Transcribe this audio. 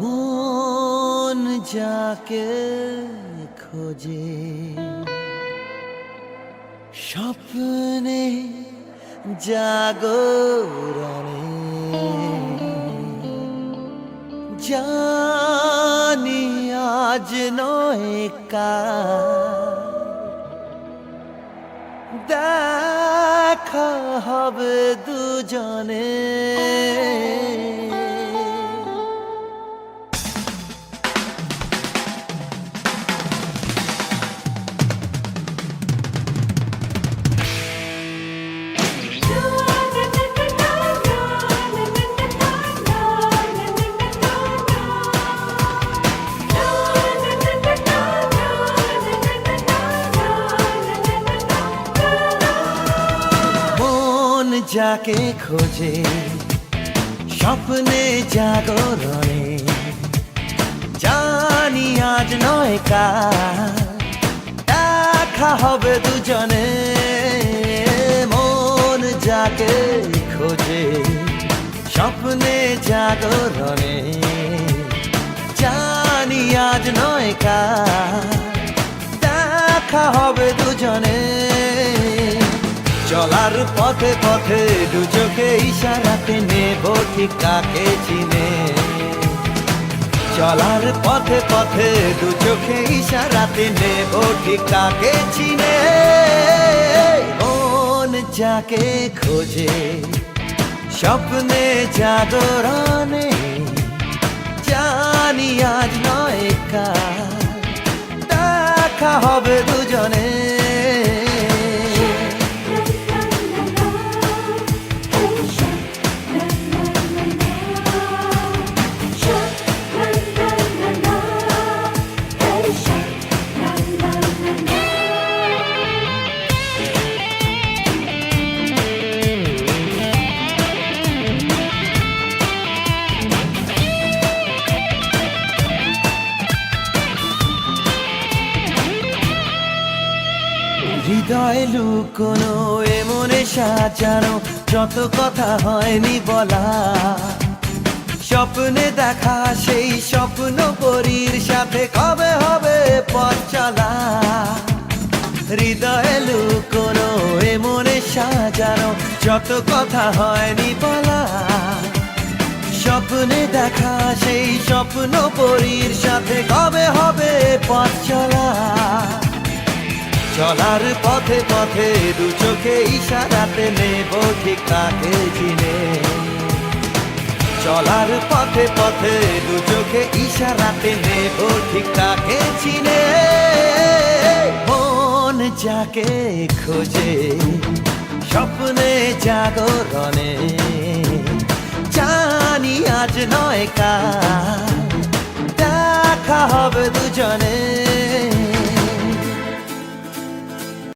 মন যাকে খোঁজে স্বপ্নে জাগরণে জানি আজ নয় কাজ দেখা হবে দুজনে। যাকে খোঁজে, স্বপ্নে জাগরণে জানি আজ নয় কাল, দেখা হবে দুজনে। মন যাকে খোঁজে, স্বপ্নে জাগরণে জানি আজ নয় কাল, দেখা হবে চলার পথে পথে চোখে ইশারাতে নেব ঠিক কাকে চিনে? চলার পথে পথে দু চোখে ইশারাতে নেব ঠিক কাকে চিনে? মন যাকে খোঁজে, স্বপ্নে জাগরণে, জানি আজ নয় কাল। দেখা হৃদয় লুকোনো, এমনে সাজানো, যত কথা হয়নি বলা। স্বপ্নে দেখা সেই স্বপ্ন পরীর সাথে কবে হবে পথ চলা? হৃদয় লুকোনো, এমনে সাজানো, যত কথা হয়নি বলা। স্বপ্নে দেখা সেই স্বপ্ন পরীর সাথে কবে হবে পথ চলা? চলার পথে পথে দু চোখে ইশারাতে নেব ঠিক তাকে চিনে। চলার পথে পথে দু চোখে ইশারাতে নেব ঠিক তাকে চিনে। মন যাকে খোঁজে, স্বপ্নে জাগরণে। জানি আজ নয় কাল, দেখা হবে দুজনে।